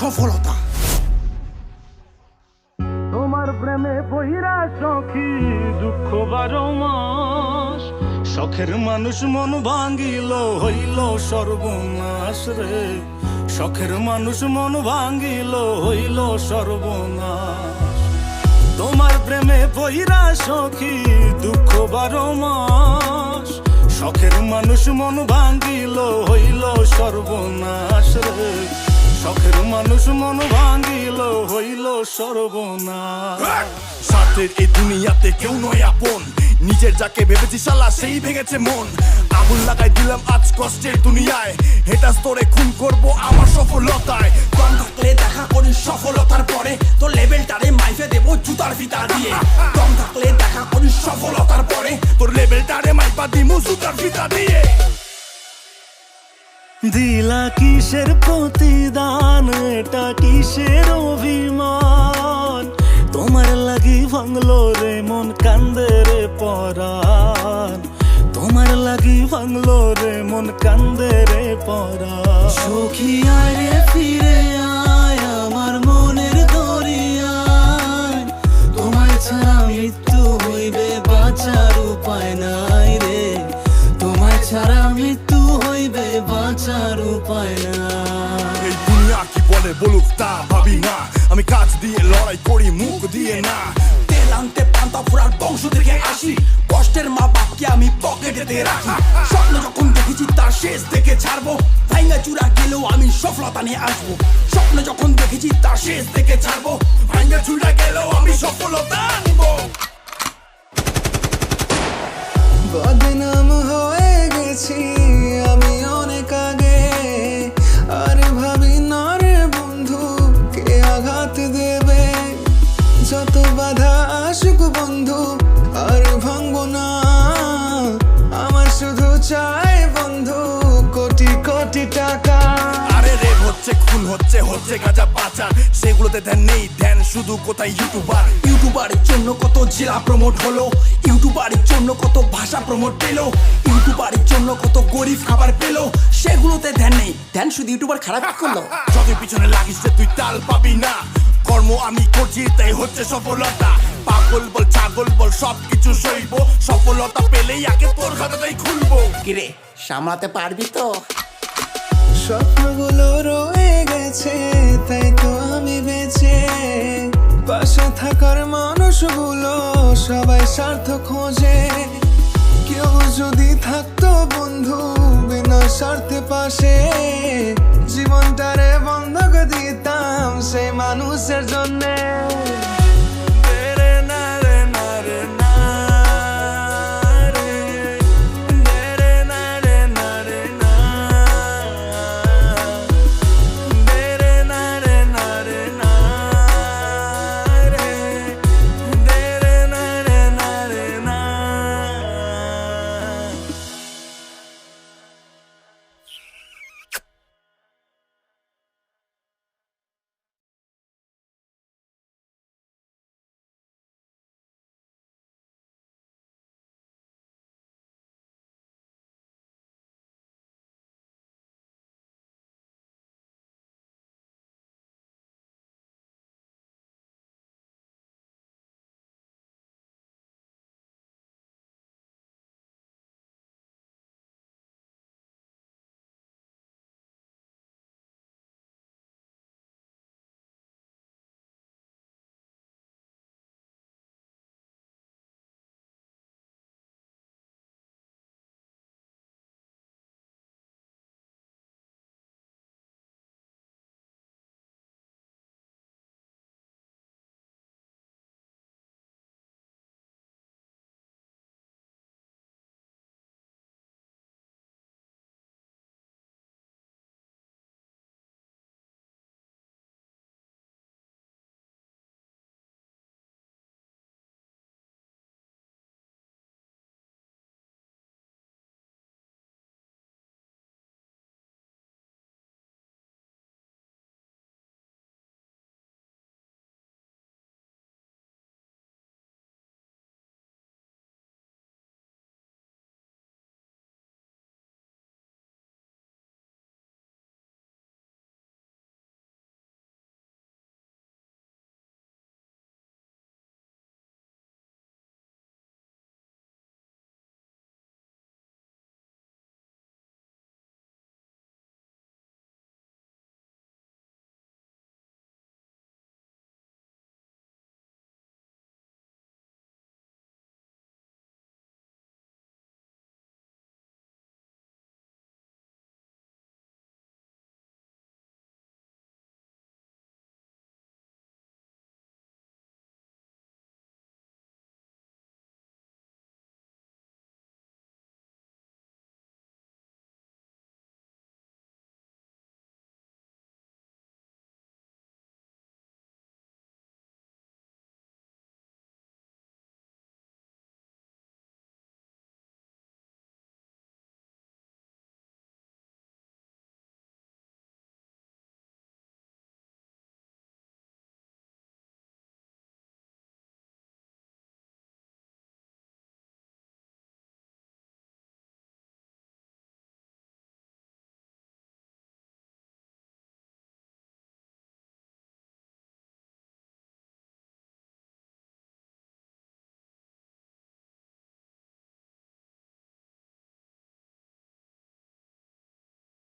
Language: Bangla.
সফলতা। তোমার প্রেমে বহিরা সখী দুঃখ বারো মাস। শখের মানুষ মন ভাঙ্গিল হইল সর্বনাশ রে। শখের মানুষ মন ভাঙ্গিল হইল সর্বনাশ। তোমার প্রেমে বহিরা সখী দুঃখ বারো মাস। শখের মানুষ মন ভাঙ্গিল হইল সর্বনাশ রে। শখের মানুষ মন ভাঙ্গিল হইল সর্বনাশ। স্বার্থের এই দুনিয়াতে কেউ নয় আপন। নিজের যাকে ভেবেছি শালা সেই ভেঙেছে মন। আগুন লাগাই দিলাম আজ কষ্টের দুনিয়ায়। হেটা স্তরে খুন করব আমার সফলতায়। কম থাকলে দেখা করি সফলতার পরে। তো লেভেলটারে মাইফে দেবো জুতার ফিতা দিয়ে। কম থাকলে দেখা করি সফলতার পরে। তোর লেভেলটারে মাইপা দিমু জুতার ফিতা দিয়ে। দিলা কিসের প্রতিদান? এটা কিসের অভিমান? তোমার লাগি ভাঙলো রে মন, কান্দে রে পরাণ। তোমার লাগি ভাঙলো রে মন, কান্দে রে পরাণ। সখী আয় রে, ফিরে আয় আমার মনের দরিয়ায়। তোমায় ছাড়া মৃত্যু হইবে, বাঁচার উপায় নাই রে। তোমায় ছাড়া মৃত্যু হইবে বাঁচার উপায় নাই এই দুনিয়া কি বলে বলুক তা ভাবি না। আমি কাজ দিয়ে লড়াই করি মুখ দিয়ে না। তেল আনতে পান্তা ফুরার বংশ থেকে আসি। কষ্টের মা বাপকে আমি পকেটেতে রাখি। স্বপ্ন যখন দেখেছি তার শেষ দেখে ছাড়বো। ভাইঙ্গা চূড়া গেলেও আমি সফলতা নিয়ে আসব। স্বপ্ন যখন দেখেছি তার শেষ দেখে ছাড়বো। ভাঙ্গা ছুড়া গেলেও আমি সফলতা আনব হয়ে যত বাধা আসুক বন্ধু আর ভাঙবো না। আমার শুধু চাই বন্ধু কোটি কোটি টাকা। আরে রেপ হচ্ছে খুন হচ্ছে হচ্ছে গাজা পাচার। সেগুলোতে ধ্যান নেই ধ্যান শুধু কোথায় ইউটিউবার ইউটিউবারের জন্য কত জেলা প্রমোট হলো ইউটিউবারের জন্য কত ভাষা প্রমোট পেল ইউটিউবারের জন্য কত গরিব খাবার পেল সেগুলোতে ধ্যান নেই। ধ্যান শুধু ইউটিউবার খারাপ করল। যতই পিছনে লাগিস রে তুই তাল পাবি না। কর্ম আমি করছি তাই হচ্ছে সফলতা। পাগল বল ছাগল বল সবকিছু সইব। সফলতা পেলেই আগে তোর খাতাটাই খুলবো। কিরে সামলাতে পারবি তো? স্বপ্নগুলো রয়ে গেছে তাই তো আমি বেঁচে। পাশে থাকার মানুষগুলো সবাই স্বার্থ খোঁজে। কেউ যদি থাকতো বন্ধু বিনা স্বার্থে পাশে জীবনটারে বন্ধক দিতাম সেই মানুষের জন্য।